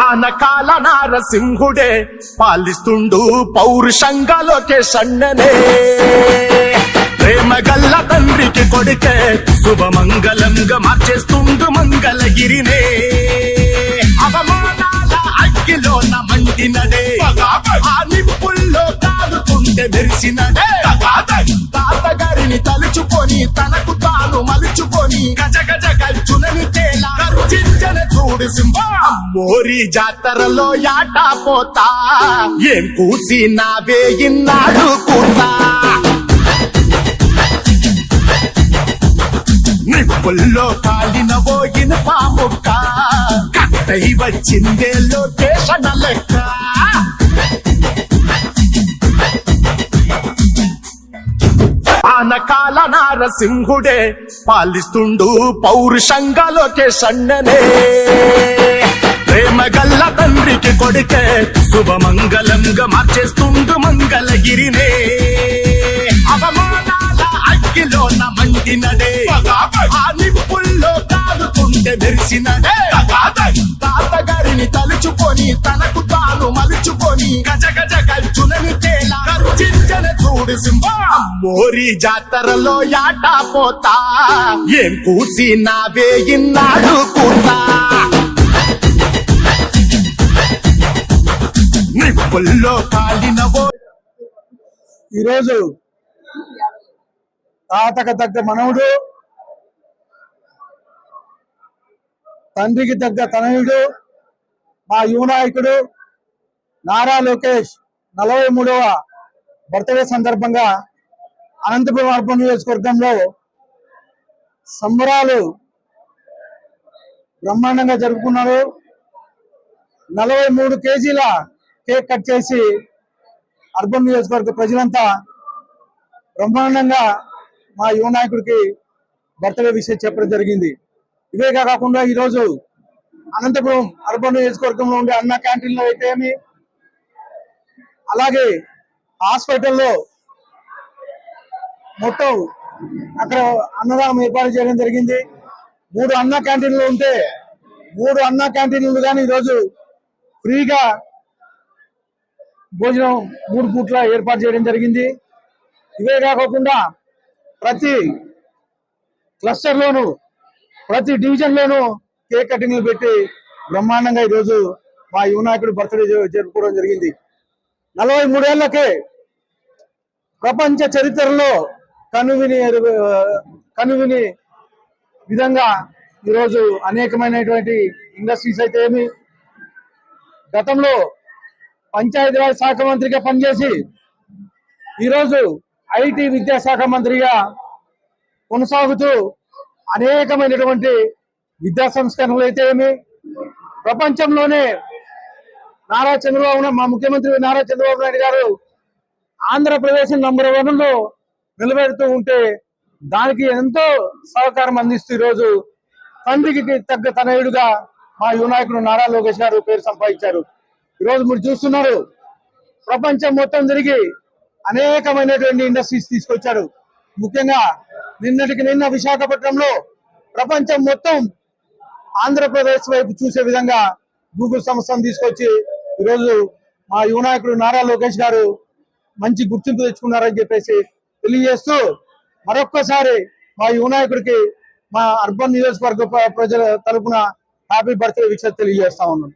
ఆనకాల నారసింహుడే పాలిస్తుండు పౌరుషంగా లోకేశన్ననే ప్రేమ గల్ల తండ్రికి కొడుకే శుభమంగళంగా మార్చేస్తుండు మంగళగిరినే. అవమానాల అగ్గిలోన మండినడే ఆ నిప్పుల్లో కాలుతుంటే మెరిసినడే మలుచుకొని గజ గజ గజ్జునని తేలా గర్జించన చూడు సింహ. మోరి జాతరలో యాట పోతా. ఏం కూసి నావే ఇన్నాడు కూతా నిప్పుల్లో కాలిన పోయిన పాముక్క కట్టై వచ్చిందే దేశ లెక్క వానకాల నారసింహుడే పాలిస్తుండు పౌరుషంగా లోకేశన్ననే ప్రేమ గల్ల తండ్రికి కొడుకే శుభమంగళంగా మార్చేస్తుండు మంగళగిరినే. అవమానాల అగ్గిలోన మండినడే ఆ నిప్పుల్లో కాలుతుంటే మెరిసినడే తాతగారిని తలుచుకొని తనకు తాను మలుచుకొని గజ గజ గజ్జునని తేలా గర్జించన మోరి జాతరలో యాట పోతా. ఏం కూసి నావే ఇన్నాడు కూతా నిప్పుల్లో కాలిన ఈరోజు తాతకు తగ్గ మనవుడు తండ్రికి తగ్గ తనయుడు మా యువనాయకుడు నారా లోకేష్ నలభై మూడవ బర్త్డే సందర్భంగా అనంతపురం అర్బన్ నియోజకవర్గంలో సంబరాలు బ్రహ్మాండంగా జరుపుకున్నారు. నలభై మూడు కేజీల కేక్ కట్ చేసి అర్బన్ నియోజకవర్గ ప్రజలంతా బ్రహ్మాండంగా మా యువ నాయకుడికి బర్త్డే విషయం చెప్పడం జరిగింది. ఇవే కాకుండా ఈరోజు అనంతపురం అర్బన్ నియోజకవర్గంలో ఉండే అన్న క్యాంటీన్లో అయితే అలాగే హాస్పిటల్లో మొత్తం అక్కడ అన్నదానం ఏర్పాటు చేయడం జరిగింది. మూడు అన్న క్యాంటీన్లు ఉంటే మూడు అన్న క్యాంటీన్లు కానీ ఈరోజు ఫ్రీగా భోజనం మూడు పూట్ల ఏర్పాటు చేయడం జరిగింది. ఇవే కాకుండా ప్రతి క్లస్టర్లోను ప్రతి డివిజన్లోనూ కేక్ కటింగ్లు పెట్టి బ్రహ్మాండంగా ఈరోజు మా యువనాయకుడు బర్త్డే జరుపుకోవడం జరిగింది. నలభై మూడేళ్ళకే ప్రపంచ చరిత్రలో కనువిని కనువిని విధంగా ఈరోజు అనేకమైనటువంటి ఇండస్ట్రీస్ అయితే ఏమి గతంలో పంచాయతీరాజ్ శాఖ మంత్రిగా పనిచేసి ఈరోజు ఐటీ విద్యాశాఖ మంత్రిగా కొనసాగుతూ అనేకమైనటువంటి విద్యా సంస్కరణలు అయితే ఏమి? ప్రపంచంలోనే నారా చంద్రబాబు మా ముఖ్యమంత్రి నారా చంద్రబాబు నాయుడు గారు ఆంధ్రప్రదేశ్ నంబర్ వన్లో నిలబెడుతూ ఉంటే దానికి ఎంతో సహకారం అందిస్తూ ఈరోజు తండ్రికి తగ్గ తనయుడుగా మా యువనాయకుడు నారా లోకేష్ గారు పేరు సంపాదించారు. ఈరోజు మీరు చూస్తున్నారు ప్రపంచం మొత్తం తిరిగి అనేకమైనటువంటి ఇండస్ట్రీస్ తీసుకొచ్చారు. ముఖ్యంగా నిన్నటికి నిన్న విశాఖపట్నంలో ప్రపంచం మొత్తం ఆంధ్రప్రదేశ్ వైపు చూసే విధంగా గూగుల్ సంస్థను తీసుకొచ్చి ఈరోజు మా యువ నాయకుడు నారా లోకేష్ గారు మంచి గుర్తింపు తెచ్చుకున్నారని చెప్పేసి తెలియజేస్తూ మరొక్కసారి మా యువ నాయకుడికి మా అర్బన్ నియోజకవర్గ ప్ర- ప్రజల తరపున హ్యాపీ బర్త్డే విషయం తెలియజేస్తా ఉన్నాను